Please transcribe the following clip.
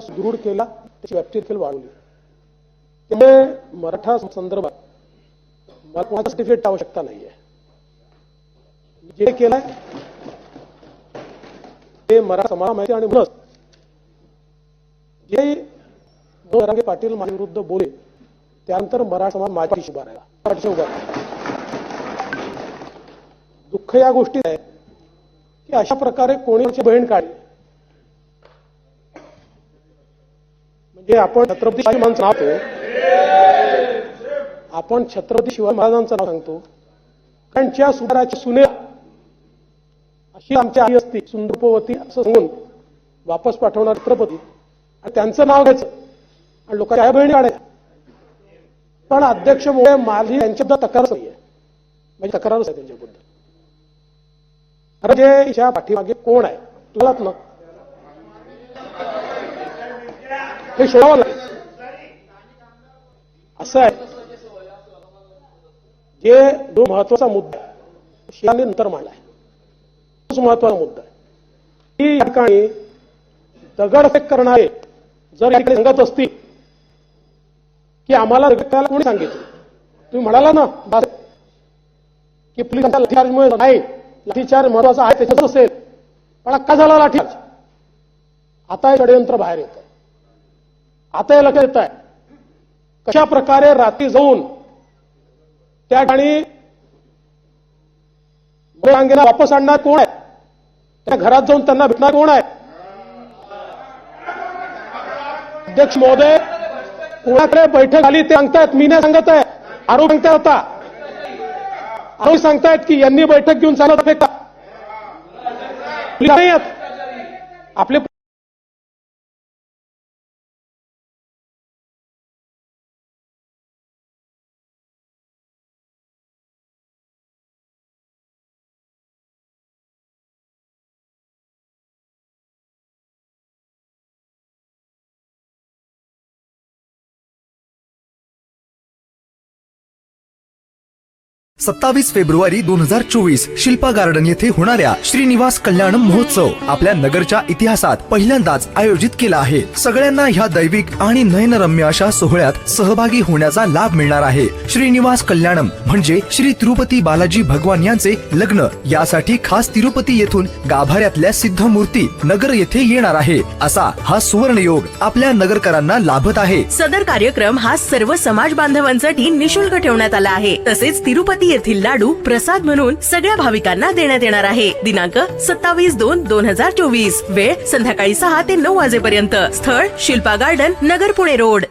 सुदृढ केला त्याची व्याप्ती देखील वाढवली. त्यामुळे मराठा संदर्भात मला कोणाचा सर्टिफिकेट आवश्यकता नाहीये. जे केलंय ते मराठा समाज माहिती आणि म्हणूनच जे जरांगे पाटील माझ्याविरुद्ध बोले त्यानंतर मराठा समाज माझ्या पाठीशी उभा राहिला. पाठीशी उभा राहिला. दुःख या गोष्टीत आहे की अशा प्रकारे कोणी आमची बहीण काढली. हे आपण छत्रपती शिवाजी महाराजांचं नाव आपण छत्रपती शिवाजी महाराजांचं नाव सांगतो. कारण ज्या सुधाराची सुने अशी आमची आई असती सुंदरपवती असं सांगून वापस पाठवणार छत्रपती. आणि त्यांचं नाव घ्यायचं. आणि लोकांच्या आई बहिणी काढायचं पण अध्यक्ष अध्यक्षमुळे माली यांच्याबद्दल तक्रारच नाहीये म्हणजे तक्रारच आहे त्यांच्याबद्दल. खरं जे याच्या पाठीमागे कोण आहे? तुलाच ना हे शोधावं लागेल. असं आहे. जे जो महत्त्वाचा मुद्दा आहे नंतर नंतर आहे. तोच महत्त्वाचा मुद्दा आहे. की या ठिकाणी दगडफेक करणारे जर या ठिकाणी सांगत असतील की आम्हाला दगडाला कोणी सांगितलं? तुम्ही म्हणाला ना की पोलिसांच्या लाठीचार्जमुळे नाही लाठीचार्ज महत्त्वाचा आहे त्याच्यात असेल. पण का झाला लाठीचार्ज? आता हे षडयंत्र बाहेर येत. आता या लक्षात येत आहे कशा प्रकारे रात्री जाऊन त्या ठिकाणी रांगेला वापस आणणार कोण आहे? त्या घरात जाऊन त्यांना भेटणार कोण आहे? अध्यक्ष महोदय कोणाकडे बैठक आली ते सांगतायत मी नाही सांगत आहे. आरोप सांगता होता आरोप सांगतायत की यांनी बैठक घेऊन सांगत का? नाही आपले सत्तावीस फेब्रुवारी दोन हजार चोवीस शिल्पा गार्डन येथे होणाऱ्या श्रीनिवास कल्याणम महोत्सव आपल्या नगरच्या इतिहासात पहिल्यांदाच आयोजित केला आहे. सगळ्यांना ह्या दैविक आणि नयनरम्य अशा सोहळ्यात सहभागी होण्याचा लाभ मिळणार आहे. श्रीनिवास कल्याणम म्हणजे श्री तिरुपती बालाजी भगवान यांचे लग्न. यासाठी खास तिरुपती येथून गाभाऱ्यातल्या सिद्ध मूर्ती नगर येथे येणार आहे. असा हा सुवर्ण योग आपल्या नगरकरांना लाभत आहे. सदर कार्यक्रम हा सर्व समाज बांधवांसाठी निशुल्क ठेवण्यात आला आहे. तसेच तिरुपती येथील लाडू प्रसाद म्हणून सगळ्या भाविकांना देण्यात येणार आहे. दिनांक सत्तावीस दोन दोन हजार चोवीस. वेळ संध्याकाळी सहा ते नऊ वाजेपर्यंत. स्थळ शिल्पा गार्डन नगर पुणे रोड.